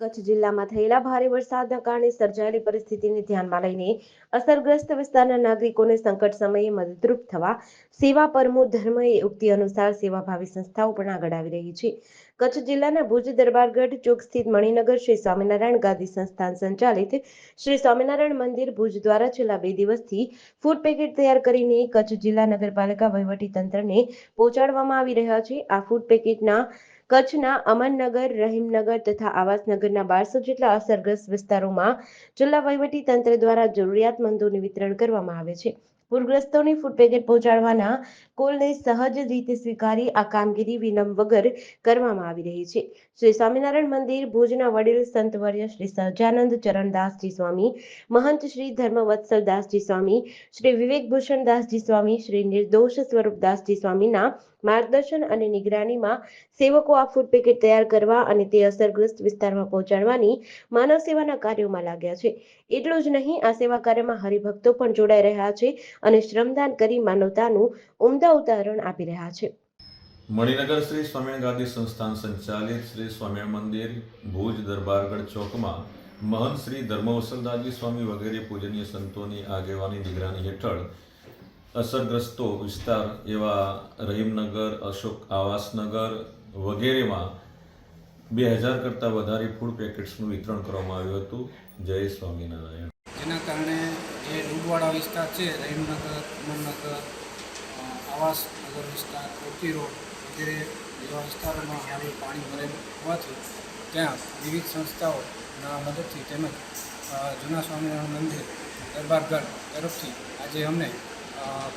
કચ્છ જિલ્લામાં થયેલા ભારે વરસાદના કારણે સર્જાયેલી પરિસ્થિતિને ધ્યાનમાં લઈને અસરગ્રસ્ત વિસ્તારના નાગરિકોને સંકટ સમયે મદદરૂપ થવા સેવા પરમો ધર્મ એ ઉક્તિ અનુસાર સેવાભાવી સંસ્થાઓ પણ આગળ આવી રહી છે. કચ્છ જિલ્લાના ભુજ દરબારગઢ ચોક સ્થિત મણિનગર શ્રી સ્વામિનારાયણ ગાદી સંસ્થાન સંચાલિત શ્રી સ્વામિનારાયણ મંદિર ભુજ દ્વારા છેલ્લા બે દિવસથી ફૂડ પેકેટ તૈયાર કરીને કચ્છ જિલ્લા નગરપાલિકા વહીવટી તંત્રને પહોંચાડવામાં આવી રહ્યા છે. આ ફૂડ પેકેટના કચ્છના અમનનગર, રહીમનગર તથા આવાસનગરના બારસો જેટલા અસરગ્રસ્ત વિસ્તારોમાં જિલ્લા વહીવટી તંત્ર દ્વારા જરૂરિયાતમંદોને વિતરણ કરવામાં આવે છે. પૂરગ્રસ્તોને ફૂડ પેકેટ પહોંચાડવાના કોલને સહજ રીતે સ્વીકારી આ કામગીરી વિલંબ વગર કરવામાં આવી રહી છે. શ્રી સ્વામિનારાયણ મંદિર, ભુજના વડીલ સંતવર્ય શ્રી સહજાનંદ ચરણદાસજી સ્વામી, મહંત શ્રી ધર્મવત્સલ દાસજી સ્વામી, શ્રી વિવેકભૂષણ દાસજી સ્વામી, શ્રી નિર્દોષ સ્વરૂપદાસજી સ્વામીના માર્ગદર્શન અને નિગરાનીમાં સેવકો આ ફૂડ પેકેટ તૈયાર કરવા અને તે અસરગ્રસ્ત વિસ્તારમાં પહોંચાડવાની માનવ સેવાના કાર્યોમાં લાગ્યા છે. એટલું જ નહીં, આ સેવા કાર્યમાં હરિભક્તો પણ જોડાઈ રહ્યા છે અને શ્રમદાન કરી માનવતાનું ઉમદા ઉદાહરણ આપી રહ્યા છે. મણિનગર શ્રી સ્વામિનારાયણ ગાદી સંસ્થાન સંચાલિત શ્રી સ્વામિનારાયણ મંદિર, ભુજ દરબારગઢ ચોકમાં મહંત શ્રી ધર્મવસલદાસજી સ્વામી વગેરે પૂજનીય સંતોની આગેવાની નિગરાની હેઠળ અસરગ્રસ્તો વિસ્તાર એવા રહીમનગર, અશોક આવાસનગર વગેરેમાં બે હજાર કરતાં વધારે ફૂડ પેકેટ્સનું વિતરણ કરવામાં આવ્યું હતું. જય સ્વામિનારાયણ. જેના કારણે જે ડૂબવાળા વિસ્તાર છે, રહીમનગર, ઉમરનગર આવાસનગર વિસ્તાર, કોટી રોડ વગેરે એવા વિસ્તારોમાં હાલ પાણી ભરેલું હોવાથી ત્યાં વિવિધ સંસ્થાઓના મદદથી તેમજ જૂના સ્વામિનારાયણ મંદિર દરબારગઢ તરફથી આજે અમને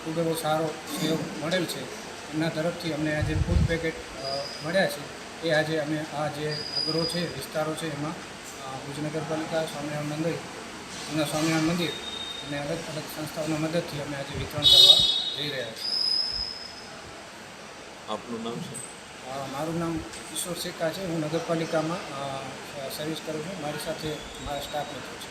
ખૂબ એવો સારો સહયોગ મળેલ છે. એમના તરફથી અમને આજે ફૂડ પેકેટ મળ્યા છે એ આજે અમે આ જે નગરો છે વિસ્તારો છે એમાં ભુજ નગરપાલિકા સ્વામિનારાયણ મંદિર જૂના સ્વામિનારાયણ મંદિર અને અલગ અલગ સંસ્થાઓના મદદથી અમે આજે વિતરણ કરવા જઈ રહ્યા છીએ. આપનું નામ છે મારું નામ કિશોર શેખા છે. હું નગરપાલિકામાં સર્વિસ કરું છું. મારી સાથે મારા સ્ટાફ મિત્રો છે.